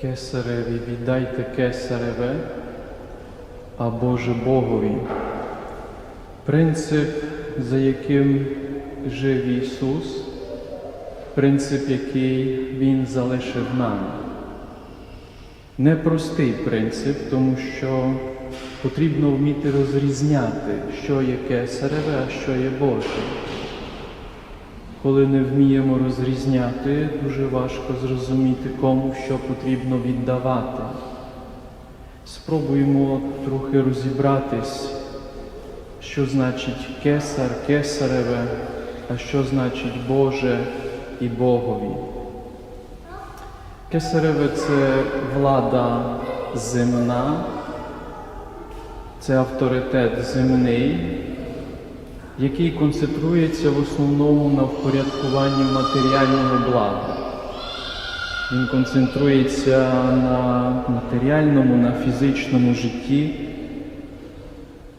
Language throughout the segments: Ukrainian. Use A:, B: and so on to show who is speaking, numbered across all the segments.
A: Кесареві віддайте кесареве, а Боже Богові. Принцип, за яким жив Ісус, принцип, який Він залишив нам. Непростий принцип, тому що потрібно вміти розрізняти, що є кесареве, а що є Боже. Коли не вміємо розрізняти, дуже важко зрозуміти, кому що потрібно віддавати. Спробуємо трохи розібратись, що значить кесар, кесареве, а що значить Боже і Богові. Кесареве це влада земна, це авторитет земний, який концентрується в основному на впорядкуванні матеріального блага. Він концентрується на матеріальному, на фізичному житті.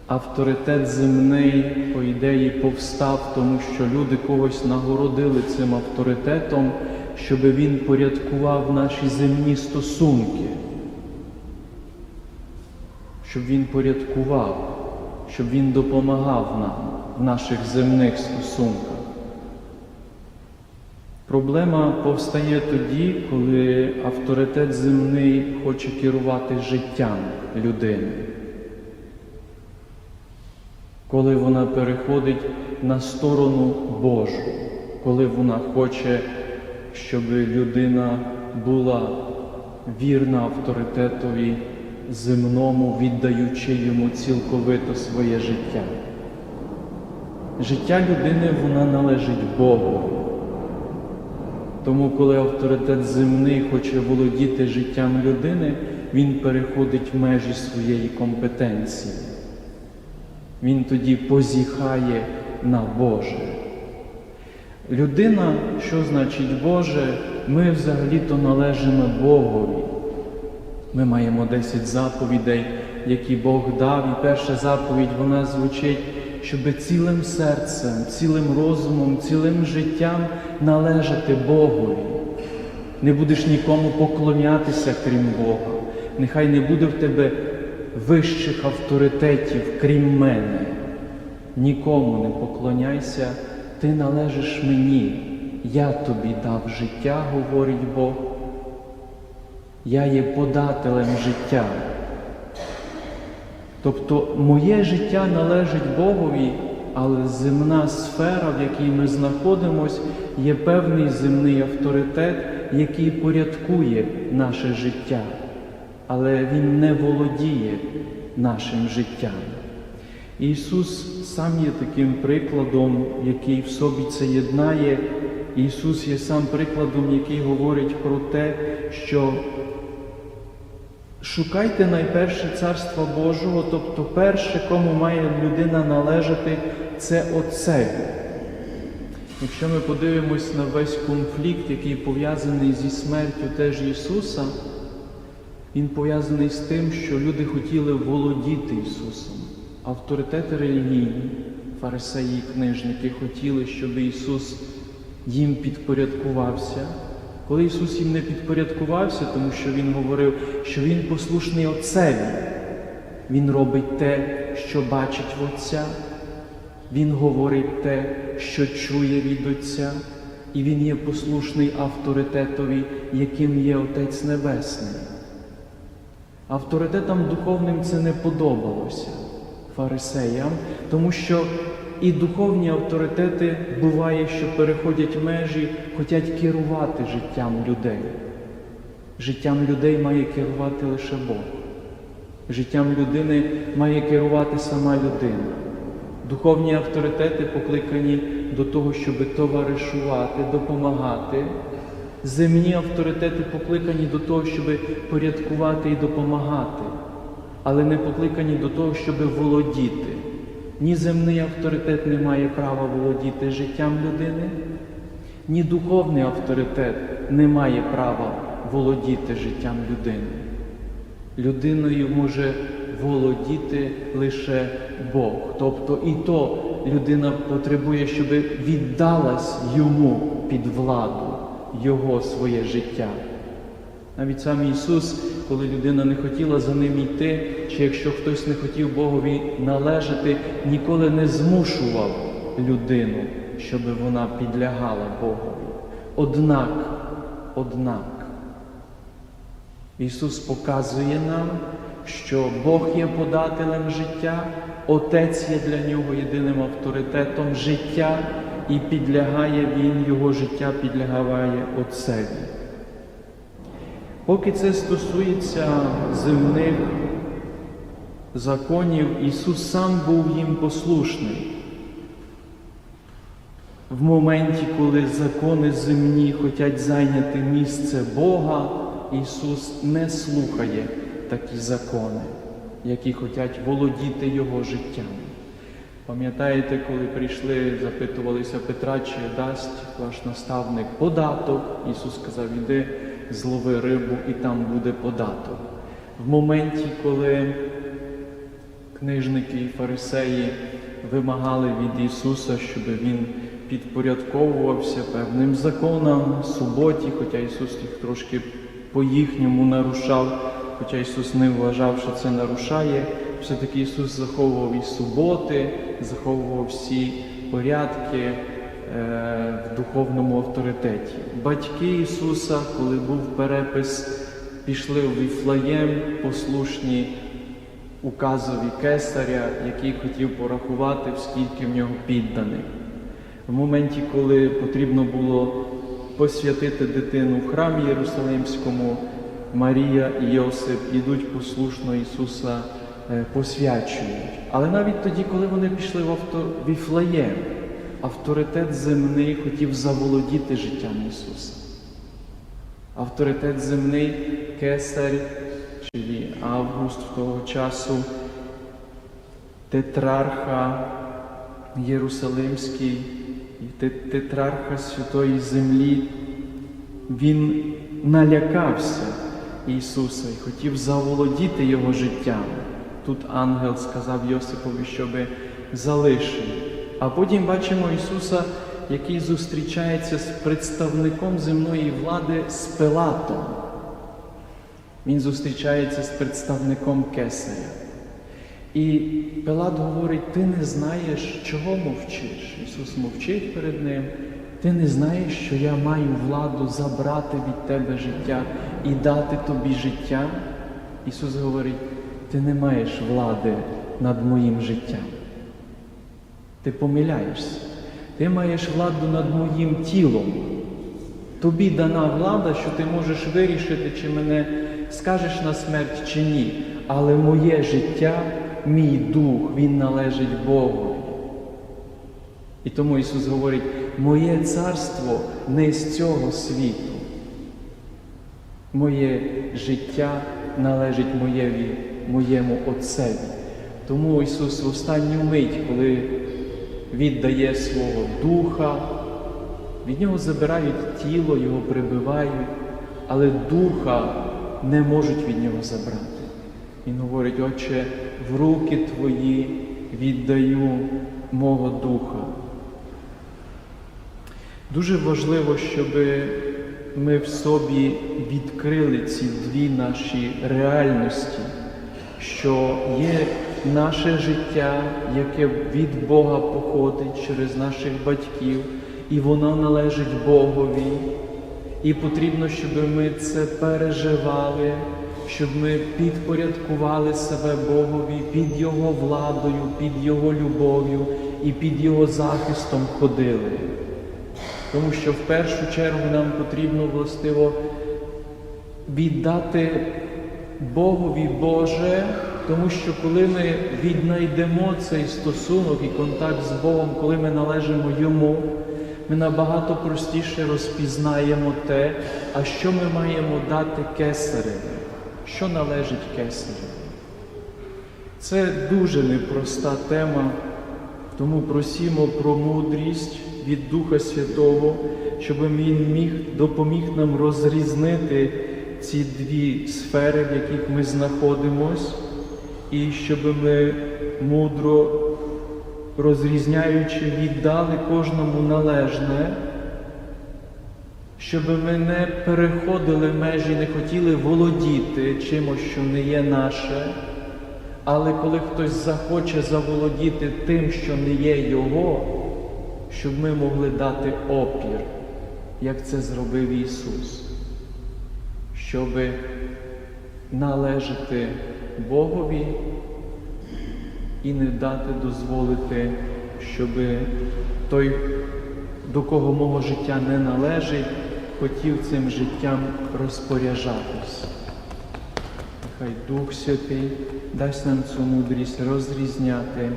A: Авторитет земний, по ідеї, повстав, тому що люди когось нагородили цим авторитетом, щоб він порядкував наші земні стосунки, щоб він порядкував, щоб він допомагав нам в наших земних стосунках. Проблема повстає тоді, коли авторитет земний хоче керувати життям людини, коли вона переходить на сторону Божу, коли вона хоче, щоб людина була вірна авторитетові земному, віддаючи йому цілковито своє життя. Життя людини вона належить Богу. Тому, коли авторитет земний хоче володіти життям людини, він переходить в межі своєї компетенції. Він тоді позіхає на Боже. Людина, що значить Боже, ми взагалі-то належимо Богові. Ми маємо 10 заповідей, які Бог дав, і перша заповідь вона звучить, щоб цілим серцем, цілим розумом, цілим життям належати Богові. Не будеш нікому поклонятися, крім Бога. Нехай не буде в тебе вищих авторитетів, крім мене. Нікому не поклоняйся, ти належиш мені. Я тобі дав життя, говорить Бог. Я є подателем життя. Тобто моє життя належить Богові, але земна сфера, в якій ми знаходимося, є певний земний авторитет, який порядкує наше життя, але Він не володіє нашим життям. Ісус сам є таким прикладом, який в собі це єднає. Ісус є сам прикладом, який говорить про те, що Шукайте найперше Царства Божого, тобто перше, кому має людина належати, це Отцеві. Якщо ми подивимось на весь конфлікт, який пов'язаний зі смертю теж Ісуса, він пов'язаний з тим, що люди хотіли володіти Ісусом. Авторитети релігійні, фарисеї книжники хотіли, щоб Ісус їм підпорядкувався. Коли Ісус їм не підпорядкувався, тому що Він говорив, що Він послушний Отцеві, Він робить те, що бачить в Отця, Він говорить те, що чує від Отця, і Він є послушний авторитетові, яким є Отець Небесний. Авторитетам духовним це не подобалося фарисеям, тому що і духовні авторитети буває, що переходять межі, хочуть керувати життям людей. Життям людей має керувати лише Бог. Життям людини має керувати сама людина. Духовні авторитети покликані до того, щоб товаришувати, допомагати. Земні авторитети покликані до того, щоб порядкувати і допомагати, але не покликані до того, щоб володіти. Ні земний авторитет не має права володіти життям людини, ні духовний авторитет не має права володіти життям людини. Людиною може володіти лише Бог. Тобто і то людина потребує, щоб віддалась йому під владу, Його своє життя. Навіть сам Ісус, коли людина не хотіла за ним йти, чи якщо хтось не хотів Богові належати, ніколи не змушував людину, щоб вона підлягала Богові. Однак, однак, Ісус показує нам, що Бог є подателем життя, Отець є для нього єдиним авторитетом життя, і підлягає Він, Його життя підлягає Отцеві. Поки це стосується земних законів, Ісус сам був їм послушний. В моменті, коли закони земні хочуть зайняти місце Бога, Ісус не слухає такі закони, які хочуть володіти Його життям. Пам'ятаєте, коли прийшли, запитувалися Петра, чи дасть ваш наставник податок? Ісус сказав, іди, злови рибу, і там буде податок. В моменті, коли книжники і фарисеї вимагали від Ісуса, щоб Він підпорядковувався певним законам, суботі, хоча Ісус їх трошки по-їхньому нарушав, хоча Ісус не вважав, що це нарушає, все-таки Ісус заховував і суботи, заховував всі порядки в духовному авторитеті. Батьки Ісуса, коли був перепис, пішли в Віфлеєм, послушні указові кесаря, який хотів порахувати, скільки в нього підданих. В моменті, коли потрібно було посвятити дитину в храмі Єрусалимському, Марія і Йосип ідуть послушно Ісуса е, посвячують. Але навіть тоді, коли вони пішли в авто... Віфлеєм, авторитет земний хотів заволодіти життям Ісуса. Авторитет земний кесар, чи Август того часу, тетрарха Єрусалимський, тетрарха Святої Землі, він налякався Ісуса і хотів заволодіти Його життям. Тут ангел сказав Йосипові, щоб залишив. А потім бачимо Ісуса, який зустрічається з представником земної влади з Пилатом. Він зустрічається з представником Кесаря. І Пилат говорить: ти не знаєш, чого мовчиш. Ісус мовчить перед ним. Ти не знаєш, що я маю владу забрати від тебе життя і дати тобі життя. Ісус говорить, ти не маєш влади над моїм життям. Ти помиляєшся. Ти маєш владу над моїм тілом. Тобі дана влада, що ти можеш вирішити, чи мене скажеш на смерть чи ні. Але моє життя, мій дух, він належить Богу. І тому Ісус говорить, моє царство не з цього світу. Моє життя належить моєві, моєму Отцеві. Тому Ісус в останню мить, коли віддає свого духа, від нього забирають тіло, його прибивають, але духа не можуть від нього забрати. Він говорить, Отче, в руки Твої віддаю мого духа. Дуже важливо, щоб ми в собі відкрили ці дві наші реальності, що є наше життя, яке від Бога походить через наших батьків, і воно належить Богові. І потрібно, щоб ми це переживали, щоб ми підпорядкували себе Богові під Його владою, під Його любов'ю і під Його захистом ходили. Тому що в першу чергу нам потрібно властиво віддати Богові Боже, тому що коли ми віднайдемо цей стосунок і контакт з Богом, коли ми належимо Йому, ми набагато простіше розпізнаємо те, а що ми маємо дати кесареві, що належить кесареві. Це дуже непроста тема, тому просімо про мудрість від Духа Святого, щоб Він міг допоміг нам розрізнити ці дві сфери, в яких ми знаходимось, і щоб ми мудро розрізняючи, віддали кожному належне, щоб ми не переходили межі, не хотіли володіти чимось, що не є наше. Але коли хтось захоче заволодіти тим, що не є Його, щоб ми могли дати опір, як це зробив Ісус, щоб належати Богові і не дати дозволити, щоб той, до кого мого життя не належить, хотів цим життям розпоряджатись. Хай Дух Святий дасть нам цю мудрість розрізняти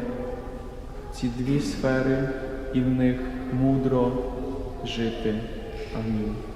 A: ці дві сфери і в них мудро жити. Амінь.